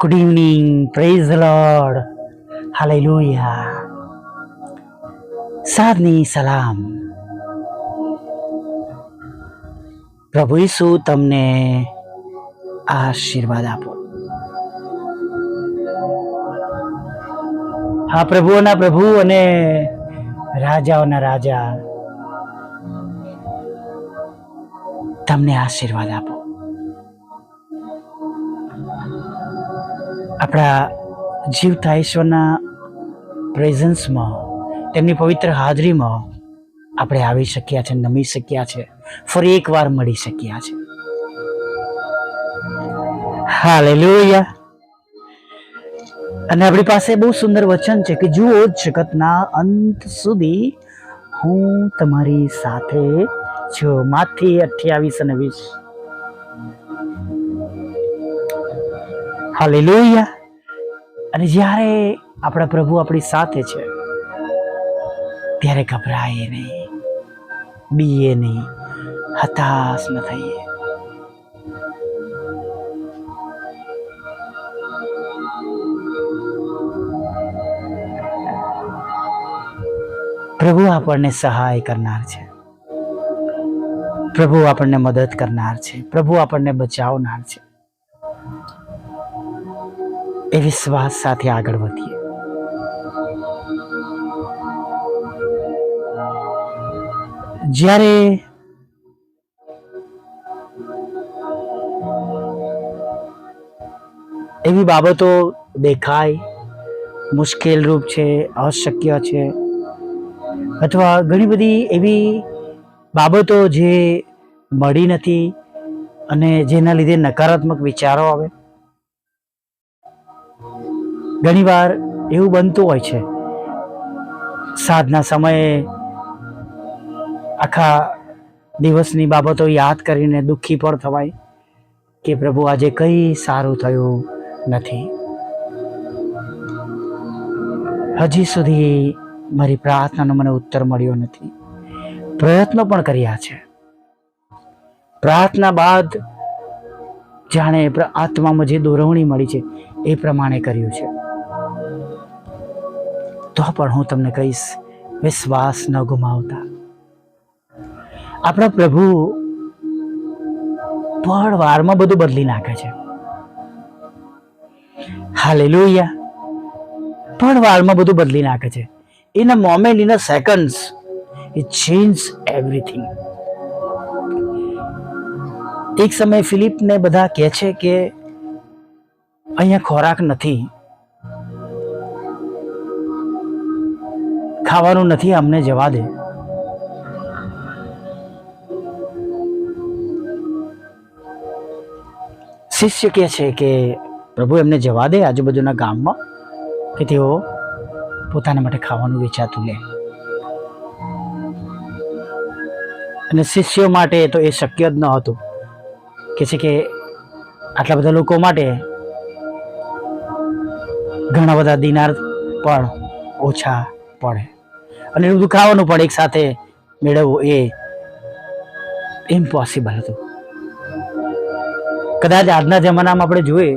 Good evening praise lord hallelujah સાદની સલામ પ્રભુ ઈસુ તમને આશીર્વાદ આપો. હા પ્રભુઓના પ્રભુ અને રાજાઓના રાજા તમને આશીર્વાદ આપો. આપણા જીવતા ઈશ્વરના પ્રેઝન્સમાં, તેમની પવિત્ર હાજરીમાં આપણે આવી શક્યા છે, નમી શક્યા છે, ફરી એકવાર મળી શક્યા છે. હાલેલુયા. અને આપણી પાસે બહુ સુંદર વચન છે કે જુઓ જગતના અંત સુધી હું તમારી સાથે છું. માથી અઠ્યાવીસ અને વીસ. હાલેલુયા. અને જ્યારે આપણા પ્રભુ આપણી સાથે છે, ત્યારે ગભરાઈએ નહીં, બીએ નહીં, હતાશ ન થઈએ. પ્રભુ આપણને સહાય કરનાર છે. પ્રભુ આપણને મદદ કરનાર છે. પ્રભુ આપણને બચાવનાર છે. એ વિશ્વાસ સાથે આગળ વધીએ. જ્યારે એવી બાબતો દેખાય, મુશ્કેલ રૂપ છે, અશક્ય છે, અથવા ઘણી બધી એવી બાબતો જે મળી નથી અને જેના લીધે નકારાત્મક વિચારો આવે ઘણીવાર એવું બનતું હોય છે. સાંજના સમયે આખા દિવસની બાબતો યાદ કરીને દુઃખી પણ થવાય કે પ્રભુ આજે કંઈ સારું થયું નથી. હજી સુધી મારી પ્રાર્થનાનો મને ઉત્તર મળ્યો નથી. પ્રયત્નો પણ કર્યા છે. પ્રાર્થના બાદ જાણે આત્મામાં જે દોરવણી મળી છે એ પ્રમાણે કર્યું છે. તો પણ હું તમને કહીશ, વિશ્વાસ ન ગુમાવતા. આપણા પ્રભુ પળ વારમાં બધું બદલી નાખે છે. હાલેલુયા. પળ વારમાં બધું બદલી નાખે છે. In a moment in a seconds it change everything એક સમયે ફિલિપને બધા કહે છે કે, અહીંયા ખોરાક નથી ખાવાનું નથી, અમને જવા દે. શિષ્ય કહે છે કે, પ્રભુ, એમને જવા દે આજુબાજુના ગામમાં, કે તેઓ પોતાના માટે ખાવાનું વેચાતું લે. અને શિષ્યો માટે તો એ શક્ય જ ન હતું. કે છે કે, આટલા બધા લોકો માટે ઘણા બધા દિનાર પણ ઓછા પડે. અને એનું દુખાવાનું પણ એક સાથે મેળવવું એ ઇમ્પોસિબલ હતું. કદાચ આજના જમાનામાં આપણે જોઈએ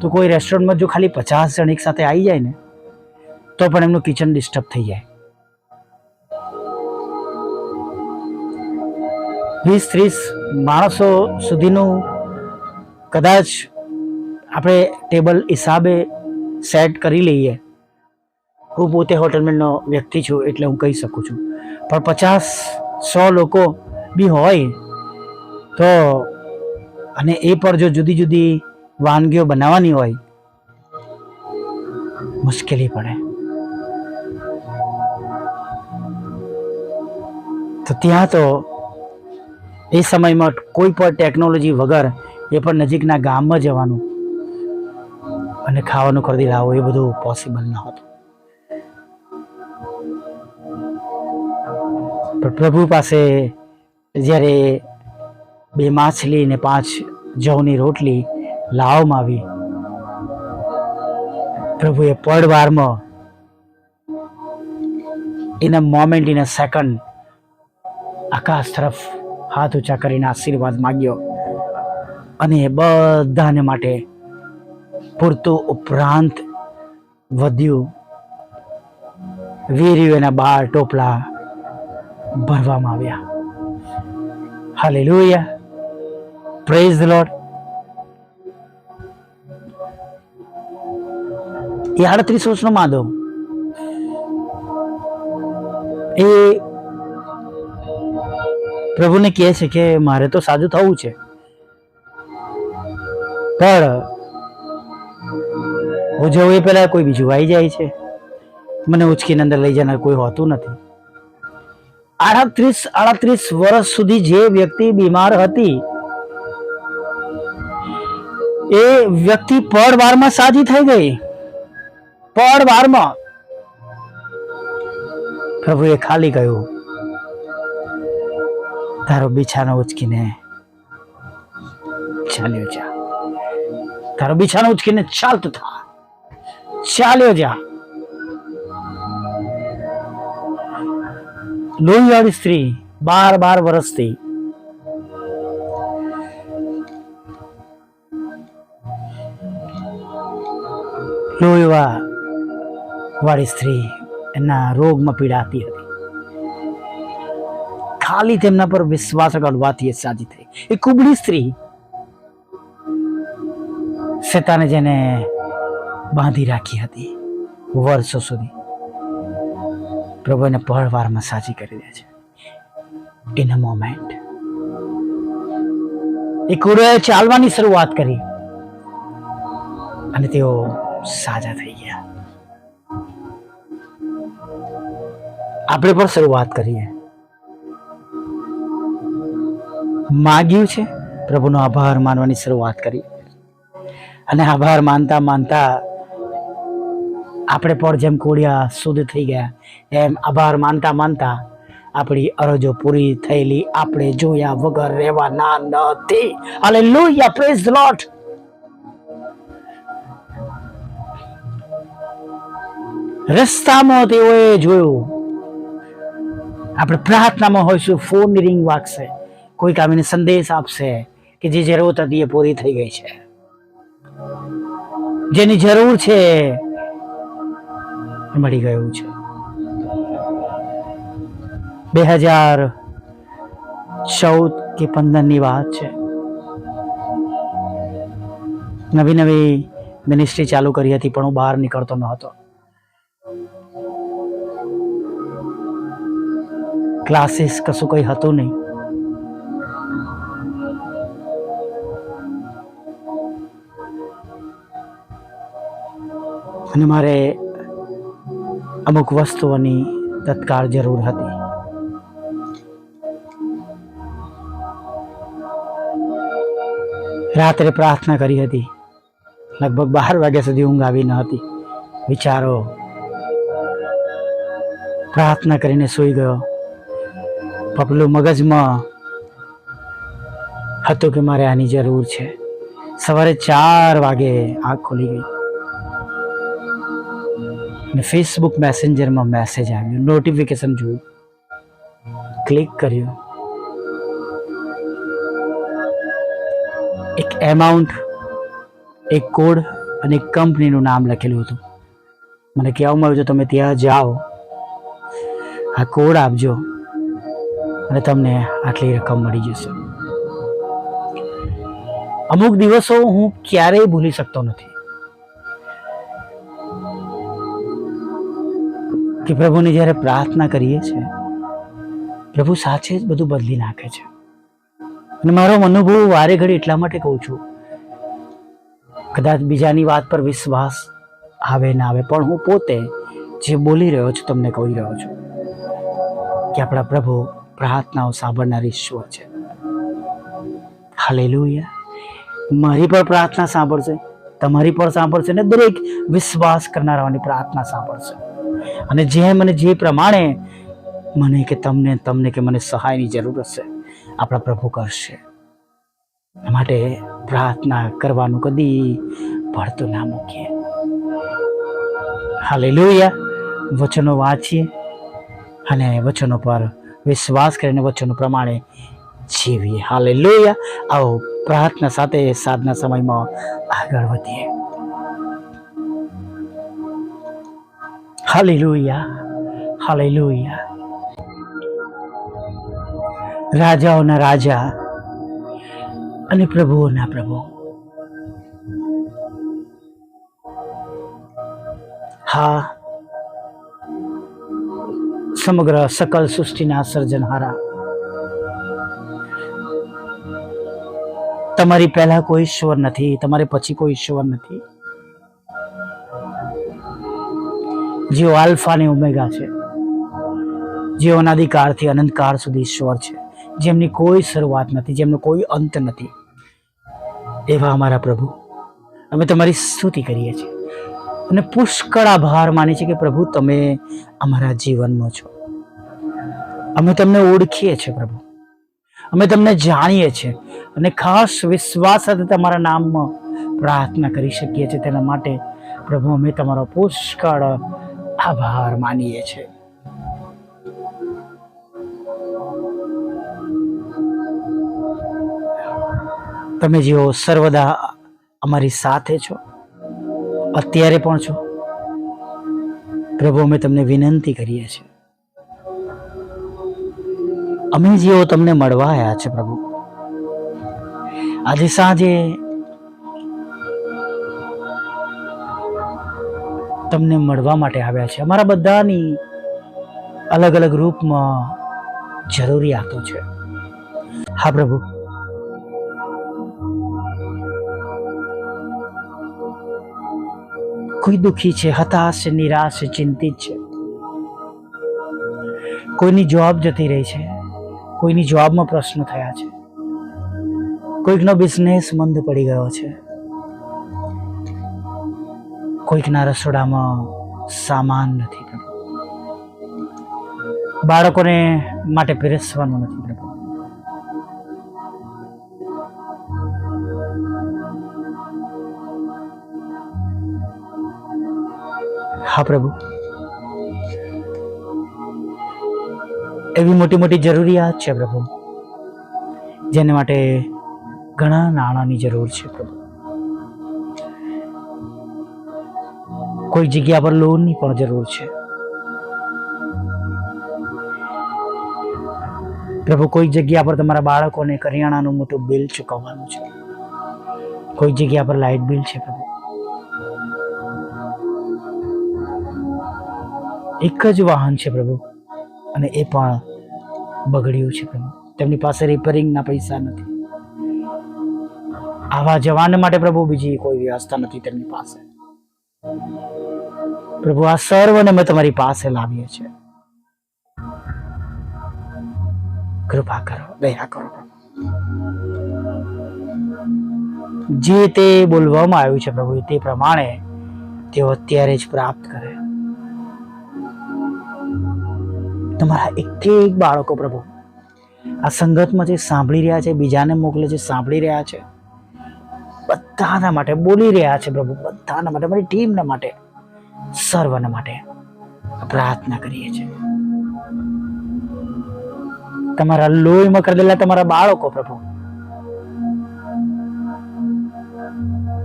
તો કોઈ રેસ્ટોરન્ટમાં જો ખાલી પચાસ જણ એક સાથે આવી જાય ને, તો પણ એમનું કિચન ડિસ્ટર્બ થઈ જાય. વીસ ત્રીસ માણસો સુધીનું કદાચ આપણે ટેબલ હિસાબે સેટ કરી લઈએ હું પોતે હોટલમેનનો વ્યક્તિ છું એટલે હું કહી શકું છું. પણ પચાસ સો લોકો બી હોય તો અને એ પર જો જુદી જુદી વાનગીઓ બનાવવાની હોય, મુશ્કેલી પડે. તો ત્યાં તો એ સમયમાં કોઈ પણ ટેકનોલોજી વગર એ પણ નજીકના ગામમાં જવાનું અને ખાવાનું ખરીદી લાવવું એ બધું પોસિબલ ન હતું. પણ પ્રભુ પાસે જ્યારે બે માછલી ને પાંચ જવની રોટલી લાવવામાં આવી, પ્રભુએ પડવારમાં in a moment in a second આકાશ તરફ હાથ ઊંચા કરીને આશીર્વાદ માગ્યો અને એ બધાને માટે પૂરતું ઉપરાંત વધ્યું. વીર્યું એના બાર ટોપલા ભરવામાં આવ્યા. હાલેલુયા પ્રેઝ ધ લોર્ડ એ આડત્રીસ વર્ષનો માધવ એ પ્રભુને કહે છે કે મારે તો સાજુ થવું છે. પણ હું જવું એ પહેલાં કોઈ બીજું આવી જાય છે. મને ઉચકીને અંદર લઈ જનાર કોઈ હોતું નથી. આડત્રીસ આડત્રીસ વર્ષ સુધી જે વ્યક્તિ બીમાર હતી, એ વ્યક્તિ પડ વારમાં સાજી થઈ ગઈ. પડ વારમાં પ્રભુએ ખાલી કહ્યું, તારો બિછાનો ઉચકીને ચાલ્યો જા. તારો બિછાનો ઉચકીને ચાલતો થા. ચાલ્યો જા. લોહીવાળી સ્ત્રી, બાર બાર વર્ષથી લોહીવા વાળી સ્ત્રી એના રોગમાં પીડાતી હતી. ખાલી તેમના પર વિશ્વાસ એ સાજી થઈ. એ કુબડી સ્ત્રી શેતાને જેને બાંધી રાખી હતી વર્ષો સુધી. પ્રભુ એને પળવારમાં સાજી કરી દે છે. ઇન અ મોમેન્ટ એ કુરોએ ચાલવાની શરૂઆત કરી. અને તેઓ સાજા થઈ ગયા. આપણે પણ શરૂઆત કરીએ. માગ્યું છે. પ્રભુનો આભાર માનવાની શરૂઆત કરી. અને આભાર માનતા માનતા આપણે પણ જેમ કોડિયા શુદ્ધ થઈ ગયા, એમ આભાર માનતા માનતા આપણી અરજો પૂરી થયેલી. આપણે જોયા વગર રહેવાના નથી. હાલેલુયા પ્રેઝ ધ લોર્ડ રસ્તામાં તેઓએ જોયું. આપણે પ્રાર્થનામાં હોઈશું ફોન રિંગ વાગશે. કોઈ આવીને સંદેશ આપશે કે જે જરૂરત હતી એ પૂરી થઈ ગઈ છે. જેની જરૂર છે મળી ગયું છે. બે હજાર ચૌદ કે પંદરની વાત છે. નવી નવી મિનિસ્ટ્રી ચાલુ કરી હતી, પણ હું બહાર નીકળતો ન હતો ક્લાસીસ કશું કંઈ હતું નહીં. અને મારે અમુક વસ્તુઓની તત્કાળ જરૂર હતી. રાત્રે પ્રાર્થના કરી હતી. લગભગ બાર વાગ્યા સુધી ઊંઘ આવી ન હતી. વિચારો. પ્રાર્થના કરીને સૂઈ ગયો. પપલું મગજમાં હતું કે મારે આની જરૂર છે. સવારે ચાર વાગે આંખ ખુલી ગઈ. અને ફેસબુક મેસેન્જરમાં મેસેજ આવ્યો નોટિફિકેશન જોયું. ક્લિક કર્યું. એક એમાઉન્ટ એક કોડ અને એક કંપનીનું નામ લખેલું હતું. મને કહેવામાં છે તમે ત્યાં જાઓ, આ કોડ આપજો અને તમને આટલી રકમ મળી જશે. અમુક દિવસો હું ક્યારેય ભૂલી શકતો નથી. કે પ્રભુને જ્યારે પ્રાર્થના કરીએ છીએ, પ્રભુ સાચે જ બધું બદલી નાખે છે. અને મારો અનુભવ વારે ઘડી એટલા માટે કહું છું, કદાચ બીજાની વાત પર વિશ્વાસ આવે ના આવે, પણ હું પોતે જે બોલી રહ્યો છું, તમને કહી રહ્યો છું કે આપણા પ્રભુ પ્રાર્થનાઓ સાંભળનાર ઈશ્વર છે. હાલેલુયા. મારી પણ પ્રાર્થના સાંભળશે, તમારી પણ સાંભળશે ને દરેક વિશ્વાસ કરનારાઓની પ્રાર્થના સાંભળશે. અને જેમ અને જે પ્રમાણે મને કે તમને તમને કે મને સહાયની જરૂર હશે, આપણા પ્રભુ કરશે. માટે પ્રાર્થના કરવાનું કદી ભળતું ના મૂકીએ. હાલે લોહિયા વચનો વાંચીએ અને વચનો પર વિશ્વાસ કરીને વચનો પ્રમાણે જીવીએ. હાલે લોહિયા આવો પ્રાર્થના સાથે સાધના સમયમાં આગળ વધીએ. હાલેલુયા હાલેલુયા રાજાઓના રાજા અને પ્રભુઓના પ્રભુ. હા. સમગ્ર સકલ સૃષ્ટિના સર્જનહારા. તમારી પહેલા કોઈ ઈશ્વર નથી, તમારી પછી કોઈ ઈશ્વર નથી. જેઓ આલ્ફા અને ઉમેગા છે. જેઓ અનાદિકાળથી અનંતકાળ સુધી ઈશ્વર છે. જેમની કોઈ શરૂઆત નથી, જેમનો કોઈ અંત નથી. એવા અમારા પ્રભુ. અમે તમારી સ્તુતિ કરીએ છીએ. અને પુષ્કળ આભાર માની છે કે પ્રભુ, તમે અમારા જીવનમાં છો. અમે તમને ઓળખીએ છીએ પ્રભુ. અમે તમને જાણીએ છીએ અને ખાસ વિશ્વાસ સાથે તમારા નામમાં પ્રાર્થના કરી શકીએ છીએ. તેના માટે પ્રભુ, અમે તમારો પુષ્કળ આભાર માનીએ છીએ તમે જેઓ સર્વદા અમારી સાથે છો, અત્યારે પણ છો, પ્રભુ, અમે તમને વિનંતી કરીએ છીએ. અમે જેઓ તમને મળવા આવ્યા છે પ્રભુ, આજે સાંજે તમને મળવા માટે આવ્યા છે. અમારા બધાની અલગ અલગ રૂપમાં જરૂરિયાતો છે. હા, પ્રભુ. કોઈ દુઃખી છે, હતાશ છે, નિરાશ છે, ચિંતિત છે? કોઈની જોબ જતી રહી છે. કોઈની જોબમાં પ્રશ્ન થયા છે. કોઈકનો બિઝનેસ મંદ પડી ગયો છે. કોઈકના રસોડામાં સામાન નથી પ્રભુ. બાળકોને માટે પીરસવાનું નથી પ્રભુ. હા પ્રભુ. એવી મોટી મોટી જરૂરિયાત છે પ્રભુ. જેને માટે ઘણા નાણાંની જરૂર છે પ્રભુ. કોઈ જગ્યા પર લોનની પણ જરૂર છે. પ્રભુ, કોઈ જગ્યા પર તમારા બાળકોને કરિયાણાનું મોટું બિલ ચૂકવવાનું છે. કોઈ જગ્યા પર લાઇટ બિલ છે પ્રભુ. એક જ વાહન છે પ્રભુ અને એ પણ બગડ્યું છે પ્રભુ. તેમની પાસે રિપેરિંગના પૈસા નથી. આવા જવાન માટે પ્રભુ બીજી કોઈ વ્યવસ્થા નથી તેમની પાસે. પ્રભુ, આ સર્વને અમે તમારી પાસે લાવીએ છીએ. કૃપા કરો, દયા કરો. જે તે બોલવામાં આવ્યું છે પ્રભુ, તે પ્રમાણે તેઓ અત્યારે જ પ્રાપ્ત કરે. તમારા એક એક બાળકો પ્રભુ, આ સંગતમાં જે સાંભળી રહ્યા છે, બીજાને મોકલે છે, સાંભળી રહ્યા છે, બધાના માટે, બોલી રહ્યા છે પ્રભુ, બધાના માટે, મારી ટીમના માટે. સર્વના માટે પ્રાર્થના કરીએ છીએ. તમારા લોહીમાં કરેલા તમારા બાળકો પ્રભુ,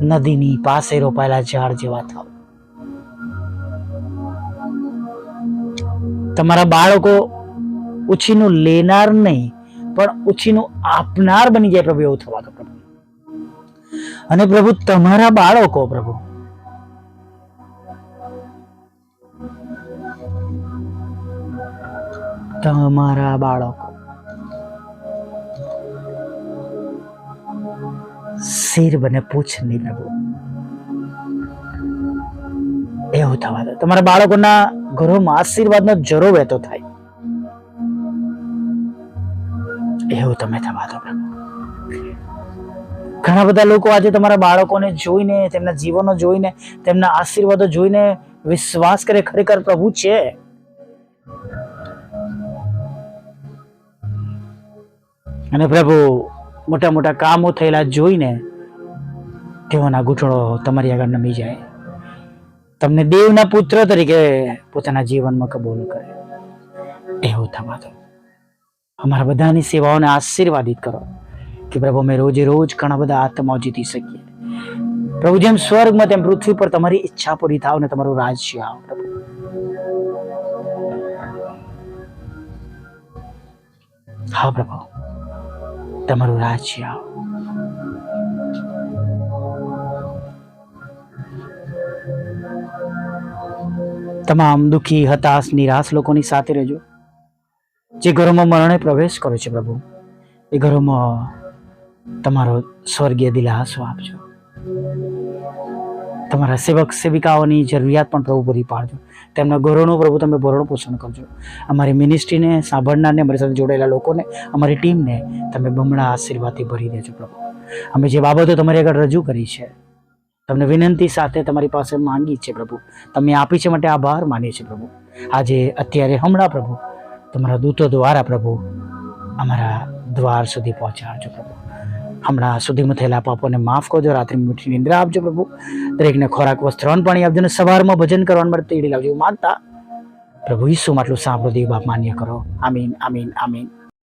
નદીની પાસે રોપાયેલા ઝાડ જેવા થાવ તમારા બાળકો ઉછીનું લેનાર નહીં, પણ ઉછીનું આપનાર બની જાય પ્રભુ એવું થવા દો પ્રભુ. અને પ્રભુ, તમારા બાળકો પ્રભુ તમારા બાળકો. શીર બને પૂછ નહીં પ્રભુ એવું થવા દો. તમારા બાળકોના ઘરોમાં આશીર્વાદનો જરો વહેતો થાય. એવું તમે થવા દો. ઘણા બધા લોકો આજે તમારા બાળકોને જોઈને, તેમના જીવનો જોઈને, તેમના આશીર્વાદો જોઈને વિશ્વાસ કરે, ખરેખર પ્રભુ છે. અને પ્રભુ, મોટા મોટા કામો થયેલા જોઈને તેઓના ઘૂંટણો તમારી આગળ નમી જાય. તમને દેવના પુત્ર તરીકે પોતાના જીવનમાં કબૂલ કરે. એવું થવા દો. અમારા બધાની સેવાઓને આશીર્વાદિત કરો કે પ્રભુ, અમે રોજે રોજ ઘણા બધા આત્માઓ જીતી શકીએ. પ્રભુ, જેમ સ્વર્ગમાં તેમ પૃથ્વી પર તમારી ઈચ્છા પૂરી થાવ ને તમારું રાજ્ય આવ પ્રભુ. હા પ્રભુ. તમારું રાજ્ય તમામ દુઃખી હતાશ નિરાશ લોકોની સાથે રહેજો. જે ઘરોમાં મરણે પ્રવેશ કરો છે પ્રભુ, એ ઘરોમાં તમારો સ્વર્ગીય દિલાસો આપજો. તમારા સેવક સેવિકાઓની જરૂરિયાત પણ પ્રભુ પૂરી પાડજો. તેમના ઘરોનું પ્રભુ તમે ભરણ પોષણ કરજો. અમારી મિનિસ્ટ્રીને સાંભળનારને, અમારી સાથે જોડાયેલા લોકોને, અમારી ટીમને તમે બમણા આશીર્વાદથી ભરી દેજો પ્રભુ. અમે જે બાબતો તમારી આગળ રજૂ કરી છે, તમને વિનંતી સાથે તમારી પાસે માંગી છે પ્રભુ. તમે આપી છે માટે આભાર માનીએ છીએ પ્રભુ. આજે અત્યારે હમણાં પ્રભુ, તમારા દૂતો દ્વારા પ્રભુ અમારા દ્વાર સુધી પહોંચાડજો પ્રભુ. હમણાં સુધીમાં થયેલા પાપોને માફ કરજો રાત્રિ મીઠી નિંદ્રા આપજો પ્રભુ. દરેકને ખોરાક, વસ્ત્ર, અન્ન, પાણી આપજો અને સવારમાં ભજન કરવા માટે તેડી લાવજો. માનતા? પ્રભુ ઈસુ માટલું સાંભળો, દેવ બાપ માન્ય કરો. આમીન આમીન આમીન.